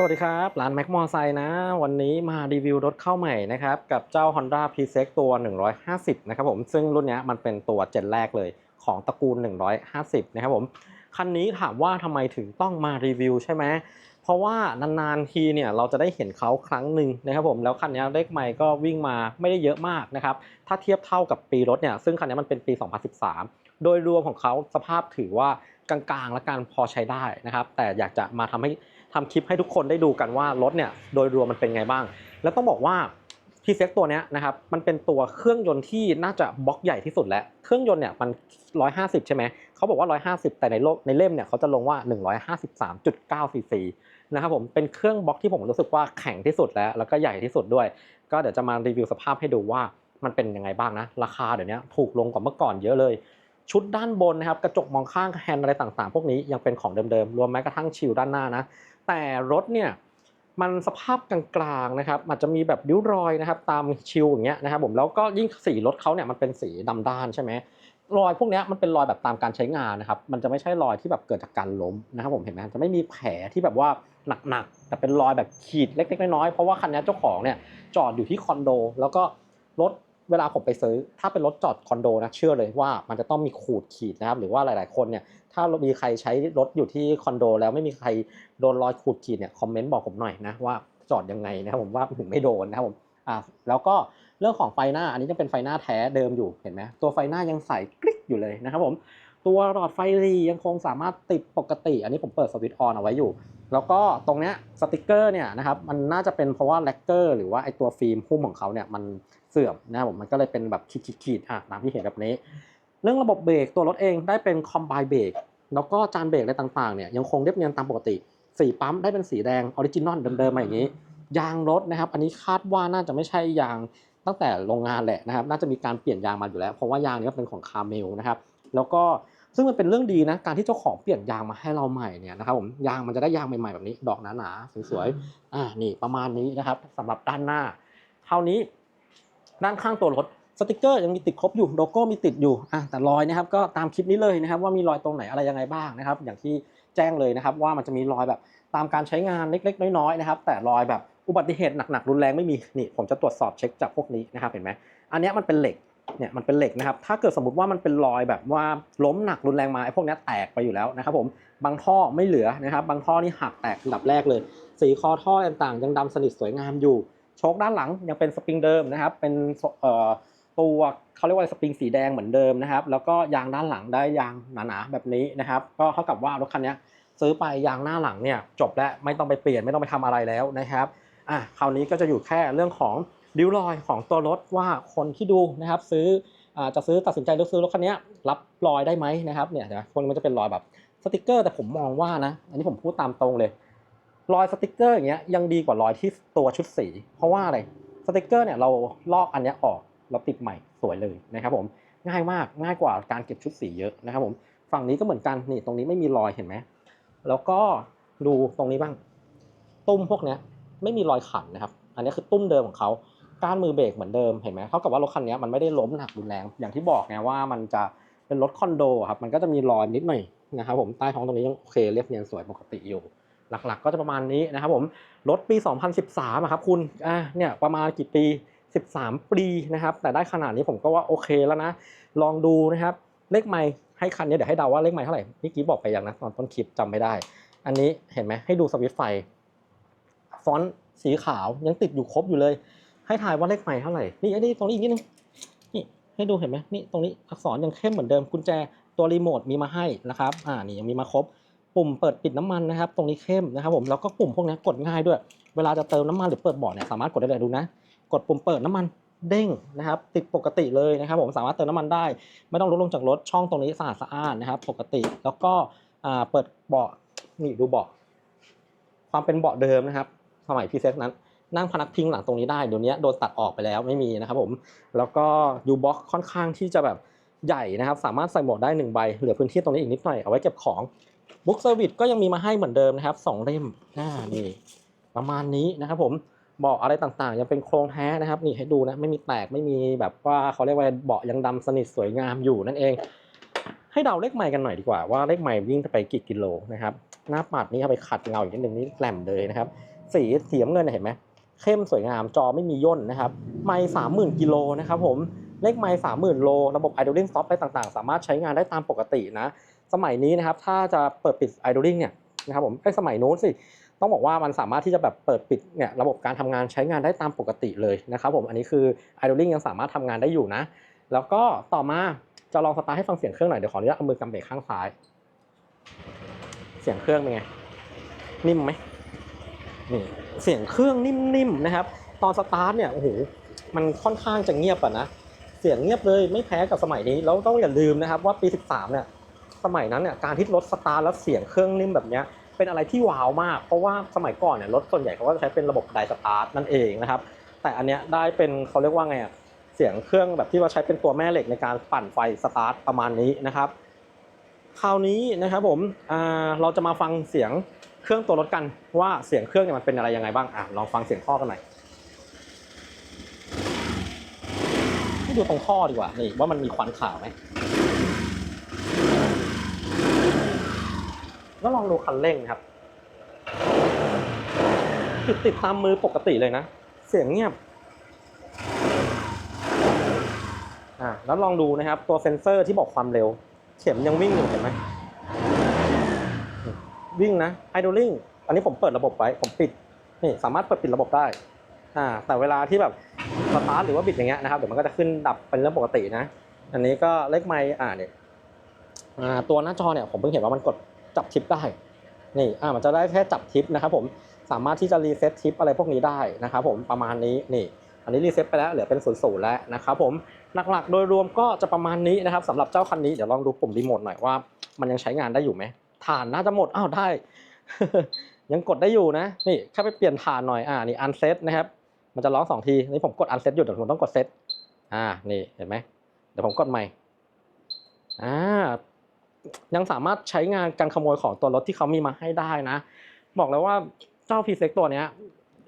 สวัสดีครับ ร้านแม็กมอไซค์นะ วันนี้มารีวิวรถเข้าใหม่นะครับ กับเจ้า Honda p s e c ตัว 150 นะครับผม ซึ่งรุ่นนี้มันเป็นตัวเจนแรกเลยของตระกูล 150 นะครับผม คันนี้ถามว่าทำไมถึงต้องมารีวิวใช่ไหม เพราะว่านานๆทีเนี่ยเราจะได้เห็นเขาครั้งหนึ่งนะครับผม แล้วคันนี้เลขใหม่ก็วิ่งมาไม่ได้เยอะมากนะครับ ถ้าเทียบเท่ากับปีรถเนี่ย ซึ่งคันนี้มันเป็นปี 2013 โดยรวมของเขาสภาพถือว่ากลางๆและการพอใช้ได้นะครับ แต่อยากจะมาทำให้ ทำคลิปให้ทุกคนได้ดูกันว่ารถเนี่ยโดยรวมมันเป็นไงบ้าง แล้วต้องบอกว่าพีเซ็กตัวนี้นะครับมันเป็นตัวเครื่องยนต์ที่น่าจะบล็อกใหญ่ที่สุดแล้ว เครื่องยนต์เนี่ยมัน 150 ใช่ไหมเขาบอกว่า 150 แต่ในโลกในเล่มเนี่ยเขาจะลงว่า 153.9ซีซีนะครับผมเป็นเครื่องบล็อกที่ผมรู้สึกว่าแข็งที่สุดแล้ว แล้วก็ใหญ่ที่สุดด้วย ก็เดี๋ยวจะมารีวิวสภาพให้ดูว่ามันเป็นยังไงบ้างนะ ราคาเดี๋ยวนี้ถูกลงกว่าเมื่อก่อนเยอะเลย ชุดด้านบนนะครับกระจกมองข้างแฮนด์อะไรต่างๆ พวกนี้ยังเป็นของเดิมๆรวมแม้กระทั่งชิลด้านหน้านะ แต่รถเนี่ยมันสภาพกลางๆนะครับอาจจะมีแบบริ้วรอยนะครับตามชิลอย่างเงี้ยนะครับผมแล้วก็ยิ่งสีรถเขาเนี่ยมันเป็นสีดำด้านใช่ไหมรอยพวกนี้มันเป็นรอยแบบตามการใช้งานนะครับ มันจะไม่ใช่รอยที่แบบเกิดจากการล้มนะครับผมเห็นไหมจะไม่มีแผลที่แบบว่าหนักๆแต่เป็นรอยแบบขีดเล็กๆน้อยๆเพราะว่าคันนี้เจ้าของเนี่ยจอดอยู่ที่คอนโด แล้วก็รถ เวลาผมไปซื้อ ถ้าเป็นรถจอดคอนโดนะเชื่อเลยว่ามันจะต้องมีขูดขีดนะครับ หรือว่าหลาย ๆ คนเนี่ยถ้ามีใครใช้รถอยู่ที่คอนโด แล้วไม่มีใครโดนรอยขูดขีดเนี่ยคอมเมนต์บอกผมหน่อยนะว่าจอดยังไงนะครับผมว่าถึงไม่โดนนะครับผมอ่าแล้วก็เรื่องของไฟหน้าอันนี้ยังเป็นไฟหน้าแท้เดิมอยู่เห็นไหมตัวไฟหน้ายังใสกริ๊กอยู่เลยนะครับผมตัวหลอดไฟรียังคงสามารถติดปกติ อันนี้ผมเปิดสวิตช์ออนเอาไว้อยู่ แล้วก็ตรงเนี้ยสติกเกอร์เนี่ยนะครับมันน่าจะเป็นเพราะว่าแลกเกอร์หรือว่าไอตัวฟิล์มหุ้มของเขาเนี่ยมันเสื่อมนะครับผมมันก็เลยเป็นแบบขีดๆๆอะตามที่เห็นแบบนี้ เรื่องระบบเบรกตัวรถเองได้เป็นคอมไบเบรกแล้วก็จานเบรกอะไรต่างๆเนี่ยยังคงเรียบเนียนตามปกติสีปั๊มได้เป็นสีแดงออริจินอลเดิมๆมาอย่างนี้ ยางรถนะครับ อันนี้คาดว่าน่าจะไม่ใช่ยางตั้งแต่โรงงานแหละนะครับ น่าจะมีการเปลี่ยนยางมาอยู่แล้ว เพราะว่ายางนี้เป็นของคาร์เมลนะครับ แล้วก็ ซึ่งมันเป็นเรื่องดีนะการที่เจ้าของเปลี่ยนยางมาให้เราใหม่เนี่ยนะครับผมยางมันจะได้ยางใหม่ๆแบบนี้ ดอกหนาๆสวยๆอ่านี่ประมาณนี้นะครับสำหรับด้านหน้าเท่านี้ด้านข้างตัวรถสติกเกอร์ยังมีติดครบอยู่โลโก้มีติดอยู่อะแต่รอยนะครับก็ตามคลิปนี้เลยนะครับว่ามีรอยตรงไหนอะไรยังไงบ้างนะครับ อย่างที่แจ้งเลยนะครับ ว่ามันจะมีรอยแบบตามการใช้งานเล็ก ๆ น้อยๆนะครับ แต่รอยแบบอุบัติเหตุหนักๆรุนแรงไม่มีนี่ผมจะตรวจสอบเช็คจากพวกนี้นะครับเห็นไหมอันเนี้ยมันเป็นเหล็ก เนี่ยมันเป็นเหล็กนะครับ ถ้าเกิดสมมติว่ามันเป็นรอยแบบว่าล้มหนักรุนแรงมาไอ้พวกนี้แตกไปอยู่แล้วนะครับผม บางท่อไม่เหลือนะครับ บางท่อนี่หักแตกดับแรกเลย สีคอท่อต่างๆ ยังดำสนิทสวยงามอยู่ โชคด้านหลังยังเป็นสปริงเดิมนะครับ เป็นตัวเขาเรียกว่าสปริงสีแดงเหมือนเดิมนะครับ แล้วก็ยางด้านหลังได้ยางหนาๆแบบนี้นะครับ ก็เท่ากับว่ารถคันนี้ซื้อไปยางหน้าหลังเนี่ยจบแล้วไม่ต้องไปเปลี่ยนไม่ต้องไปทำอะไรแล้วนะครับ อะคราวนี้ก็จะอยู่แค่เรื่องของ ริ้วรอยของตัวรถว่าคนที่ดูนะครับซื้ออจะซื้อตัดสินใจเลือกซื้อรถคันนี้รับรอยได้ไหมนะครับเนี่ยเดี๋ยวพวกนี้มันจะเป็นรอยแบบสติกเกอร์แต่ผมมองว่านะ อันนี้ผมพูดตามตรงเลย รอยสติกเกอร์อย่างเงี้ยยังดีกว่ารอยที่ตัวชุดสี เพราะว่าอะไรสติกเกอร์เนี่ยเราลอกอันนี้ออกเราติดใหม่สวยเลยนะครับผมง่ายมากง่ายกว่าการเก็บชุดสีเยอะนะครับผมฝั่งนี้ก็เหมือนกันนี่ตรงนี้ไม่มีรอยเห็นไหมแล้วก็ดูตรงนี้บ้าง ตุ้มพวกเนี้ยไม่มีรอยขันนะครับ อันนี้คือตุ้มเดิมของเขา ก้านมือเบรกเหมือนเดิมเห็นไหมเท่ากับว่ารถคันนี้มันไม่ได้ล้มหนักรุนแรงอย่างที่บอกไงว่ามันจะเป็นรถคอนโดครับมันก็จะมีรอยนิดหน่อยนะครับผมใต้ท้องตรงนี้ยังโอเคเรียบเนียนสวยปกติอยู่ หลักๆ ก็จะประมาณนี้นะครับผมรถปี 2013อะครับคุณอะเนี่ยประมาณกี่ปี 13 ปีนะครับแต่ได้ขนาดนี้ผมก็ว่าโอเคแล้วนะ ลองดูนะครับเลขไม่ให้คันนี้เดี๋ยวให้เดาว่าเลขไม่เท่าไหร่เมื่อกี้บอกไปอย่างนะตอนต้นคลิปจำไม่ได้ อันนี้เห็นไหมให้ดูสวิตไฟฟอนต์สีขาวยังติดอยู่ครบอยู่เลย ให้ทายว่าเลขไม่เท่าไหร่ นี่อันนี้ตรงนี้อีกนิดนึง นี่ให้ดูเห็นไหมนี่ตรงนี้อักษรยังเข้มเหมือนเดิมกุญแจตัวรีโมทมีมาให้นะครับ อ่า นี่ยังมีมาครบ ปุ่มเปิดปิดน้ำมันนะครับ ตรงนี้เข้มนะครับผม แล้วก็ปุ่มพวกนี้กดง่ายด้วย เวลาจะเติมน้ำมันหรือเปิดเบาะเนี่ยสามารถกดได้เลยดูนะ กดปุ่มเปิดน้ำมันเด้งนะครับติดปกติเลยนะครับ ผมสามารถเติมน้ำมันได้ ไม่ต้องลดลงจากรถช่องตรงนี้สะอาดสะอ้านนะครับ ปกติแล้วก็อ่าเปิดเบาะนี่ดูเบาะความเป็นเบาะเดิมนะครับ สมัยพีเซนั้น นั่งพนักพิงหลังตรงนี้ได้เดี๋ยวนี้โดนตัดออกไปแล้วไม่มีนะครับผมแล้วก็ยูบ็อกค่อนข้างที่จะแบบใหญ่นะครับ สามารถใส่หมวกได้หนึ่งใบเหลือพื้นที่ตรงนี้อีกนิดหน่อยเอาไว้เก็บของบุ๊กเซอร์วิสก็ยังมีมาให้เหมือนเดิมนะครับสองเล่มอ่านี่ประมาณนี้นะครับผมเบาะอะไรต่างๆ ยังเป็นโครงแท้นะครับนี่ให้ดูนะไม่มีแตกไม่มีแบบว่าเขาเรียกว่าเบาะยังดำสนิทสวยงามอยู่นั่นเอง ให้เดาเลขไมล์กันหน่อยดีกว่าว่าเลขไมล์วิ่งไปกี่กิโลนะครับหน้าปัดนี้เอาไปขัดเงาอีกนิดนึงนี่แหลมเลยนะครับสีสีน้ำเงินเห็นไหม เข้มสวยงามจอไม่มีย่นนะครับไมล์สามหมื่นกิโลนะครับผมเลขไมล์สามหมื่นโล ระบบ idling stop อะไรต่างๆ สามารถใช้งานได้ตามปกตินะ สมัยนี้นะครับถ้าจะเปิดปิด idling เนี่ยนะครับผมไอ้สมัยนู้นสิต้องบอกว่ามันสามารถที่จะแบบเปิดปิดเนี่ยระบบการทำงานใช้งานได้ตามปกติเลยนะครับผมอันนี้คือ idling ยังสามารถทำงานได้อยู่นะ แล้วก็ต่อมาจะลองสตาร์ทให้ฟังเสียงเครื่องหน่อยเดี๋ยวขออนุญาตเอามือกำเบรกข้างซ้าย เสียงเครื่องเป็นไงนิ่มไหม นี่เสียงเครื่องนิ่มๆนะครับ ตอนสตาร์ทเนี่ยโอ้โหมันค่อนข้างจะเงียบอะนะเสียงเงียบเลยไม่แพ้กับสมัยนี้แล้วต้องอย่าลืมนะครับว่าปี 13 เนี่ยสมัยนั้นเนี่ยการที่รถสตาร์ทแล้วเสียงเครื่องนิ่มแบบเนี้ยเป็นอะไรที่ว้าวมาก เพราะว่าสมัยก่อนเนี่ยรถส่วนใหญ่เขาก็จะใช้เป็นระบบไดสตาร์ทนั่นเองนะครับแต่อันเนี้ยได้เป็นเขาเรียกว่าไงอะเสียงเครื่องแบบที่ว่าใช้เป็นตัวแม่เหล็กในการปั่นไฟสตาร์ทประมาณนี้นะครับคราวนี้นะครับผมเราจะมาฟังเสียง เครื่องตัวรถกันว่าเสียงเครื่องเนี่ยมันเป็นอะไรยังไงบ้างอะลองฟังเสียงท่อกันหน่อยให้ดูตรงท่อดีกว่านี่ว่ามันมีควันขาวไหมแล้วลองดูคันเร่งครับ ติดติดตามมือปกติเลยนะ เสียงเงียบอ่าแล้วลองดูนะครับตัวเซ็นเซอร์ที่บอกความเร็ว เข็มยังวิ่งอยู่เห็นไหม วิ่งนะไฮดรอลิงอันนี้ผมเปิดระบบไว้ ผมปิด นี่สามารถเปิดปิดระบบได้ อ่า แต่เวลาที่แบบสตาร์ทหรือว่าบิดอย่างเงี้ยนะครับ เดี๋ยวมันก็จะขึ้นดับเป็นเรื่องปกตินะ อันนี้ก็เลขไมค์อ่าเนี่ยอ่า ตัวหน้าจอเนี่ยผมเพิ่งเห็นว่ามันกดจับทิปได้ นี่ อ่า มันจะได้แค่จับทิปนะครับผม สามารถที่จะรีเซ็ตทิปอะไรพวกนี้ได้นะครับผม ประมาณนี้ นี่ อันนี้รีเซ็ตไปแล้ว เหลือเป็นศูนย์ศูนย์แล้วนะครับผม หลักๆ โดยรวมก็จะประมาณนี้นะครับสำหรับเจ้าคันนี้ เดี๋ยวลองดูปุ่มรีโมทหน่อยว่า มันยังใช้งานได้อยู่ไหม ฐานน่าจะหมดอ้าวได้ ยังกดได้อยู่นะ นี่แค่ไปเปลี่ยนฐานหน่อยอ่านี่อันเซตนะครับ มันจะร้องสองทีนี่ผมกดอันเซตอยู่เดี๋ยวผมต้องกดเซตอ่านี่เห็นไหมเดี๋ยวผมกดใหม่อ่ายังสามารถใช้งานการขโมยของตัวรถที่เขามีมาให้ได้นะ บอกแล้วว่าเจ้าพีเซ็กตัวเนี้ย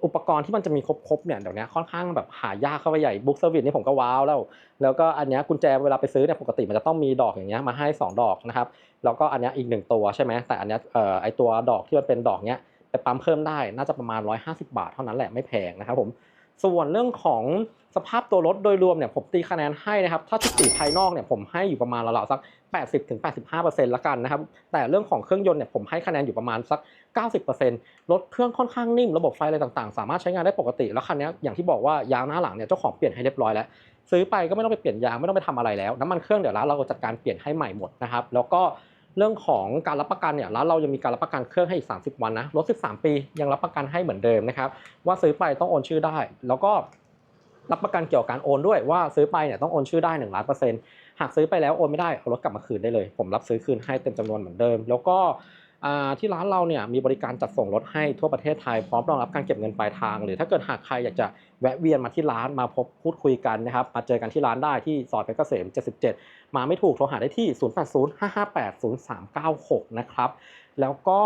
อุปกรณ์ที่มันจะมีครบๆเนี่ยเดี๋ยวนี้ค่อนข้างแบบหายากเข้าไปใหญ่บุ๊กเซอร์วิสนี่ผมก็ว้าวแล้ว แล้วก็อันนี้กุญแจเวลาไปซื้อเนี่ยปกติมันจะต้องมีดอกอย่างเงี้ยมาให้ 2 ดอกนะครับแล้วก็อันนี้อีกหนึ่งตัวใช่ไหมแต่อันนี้เอ่อไอตัวดอกที่มันเป็นดอกเนี้ยไปปั๊มเพิ่มได้น่าจะประมาณ 150 บาทเท่านั้นแหละไม่แพงนะครับผม ส่วนเรื่องของสภาพตัวรถโดยรวมเนี่ยผมตีคะแนนให้นะครับ ถ้าทุกสีภายนอกเนี่ยผมให้อยู่ประมาณราวๆสัก 80-85%ละกันนะครับ แต่เรื่องของเครื่องยนต์เนี่ยผมให้คะแนนอยู่ประมาณสัก 90%รถเครื่องค่อนข้างนิ่มระบบไฟอะไรต่างๆ สามารถใช้งานได้ปกติ แล้วคันนี้อย่างที่บอกว่ายางหน้าหลังเนี่ยเจ้าของเปลี่ยนให้เรียบร้อยแล้ว ซื้อไปก็ไม่ต้องไปเปลี่ยนยางไม่ต้องไปทำอะไรแล้ว น้ำมันเครื่องเดี๋ยวร้านเราจัดการเปลี่ยนให้ใหม่หมดนะครับแล้วก็ เรื่องของการรับประกันเนี่ยร้านเรายังมีการรับประกันเครื่องให้อีก 30 วันนะรถ 13 ปียังรับประกันให้เหมือนเดิมนะครับว่าซื้อไปต้องโอนชื่อได้ แล้วก็รับประกันเกี่ยวกับการโอนด้วยว่าซื้อไปเนี่ยต้องโอนชื่อได้1ล้านเปอร์เซ็นต์หากซื้อไปแล้วโอนไม่ได้เอารถกลับมาคืนได้เลย ผมรับซื้อคืนให้เต็มจำนวนเหมือนเดิม แล้วก็ที่ร้านเราเนี่ยมีบริการจัดส่งรถให้ทั่วประเทศไทยพร้อมรองรับการเก็บเงินปลายทาง หรือถ้าเกิดหากใครอยากจะแวะเวียนมาที่ร้านมาพบพูดคุยกันนะครับมาเจอกันที่ร้านได้ที่ซอยเพชรเกษม 77 มาไม่ถูกโทรหาได้ที่ 0805580396 นะครับ แล้วก็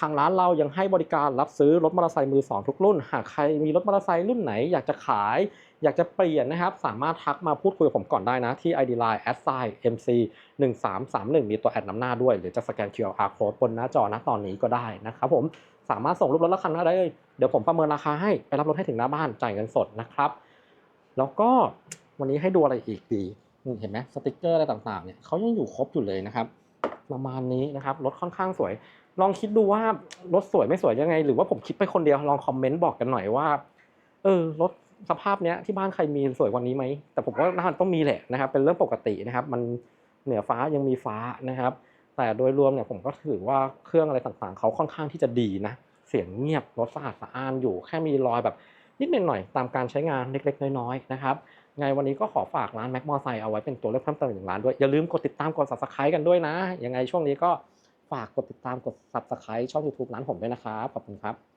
ทางร้านเรายังให้บริการรับซื้อรถมอเตอร์ไซค์มือสองทุกรุ่น หากใครมีรถมอเตอร์ไซค์รุ่นไหนอยากจะขาย อยากจะเปลี่ยนนะครับ สามารถทักมาพูดคุยกับผมก่อนได้นะ ที่ ID Line a d s i g mc 1331มีตัวแอดนำหน้าด้วย หรือจะสแกน QR code บนหน้าจอนะตอนนี้ก็ได้นะครับผมสามารถส่งรูปรถและคันหน้าได้เลยเดี๋ยวผมประเมินราคาให้ไปรับรถให้ถึงหน้าบ้านจ่ายเงินสดนะครับ แล้วก็วันนี้ให้ดูอะไรอีกดี เห็นไหมสติกเกอร์อะไรต่างๆเนี่ยเขายังอยู่ครบอยู่เลยนะครับ ประมาณนี้นะครับรถค่อนข้างสวย ลองคิดดูว่ารถสวยไม่สวยยังไง หรือว่าผมคิดไปคนเดียวลองคอมเมนต์บอกกันหน่อยว่าเออรถสภาพเนี้ยที่บ้านใครมีสวยกว่านี้ไหมแต่ผมว่าน่าจะต้องมีแหละนะครับ เป็นเรื่องปกตินะครับ มันเหนือฟ้ายังมีฟ้านะครับ แต่โดยรวมเนี่ยผมก็ถือว่าเครื่องอะไรต่างๆ เขาค่อนข้างที่จะดีนะ เสียงเงียบรถสะอาดสะอ้านอยู่ แค่มีรอยแบบ นิดหน่อยตามการใช้งานเล็กๆ น้อยๆนะครับไงวันนี้ก็ขอฝากร้านแม็กมอไซค์เอาไว้เป็นตัวเลือกเพิ่มเติมอีกหนึ่งร้านด้วย อย่าลืมกดติดตามกด subscribe กันด้วยนะ ยังไงช่วงนี้ก็ฝากกดติดตามกด subscribe ช่อง YouTube ร้านผมด้วยนะครับ ขอบคุณครับ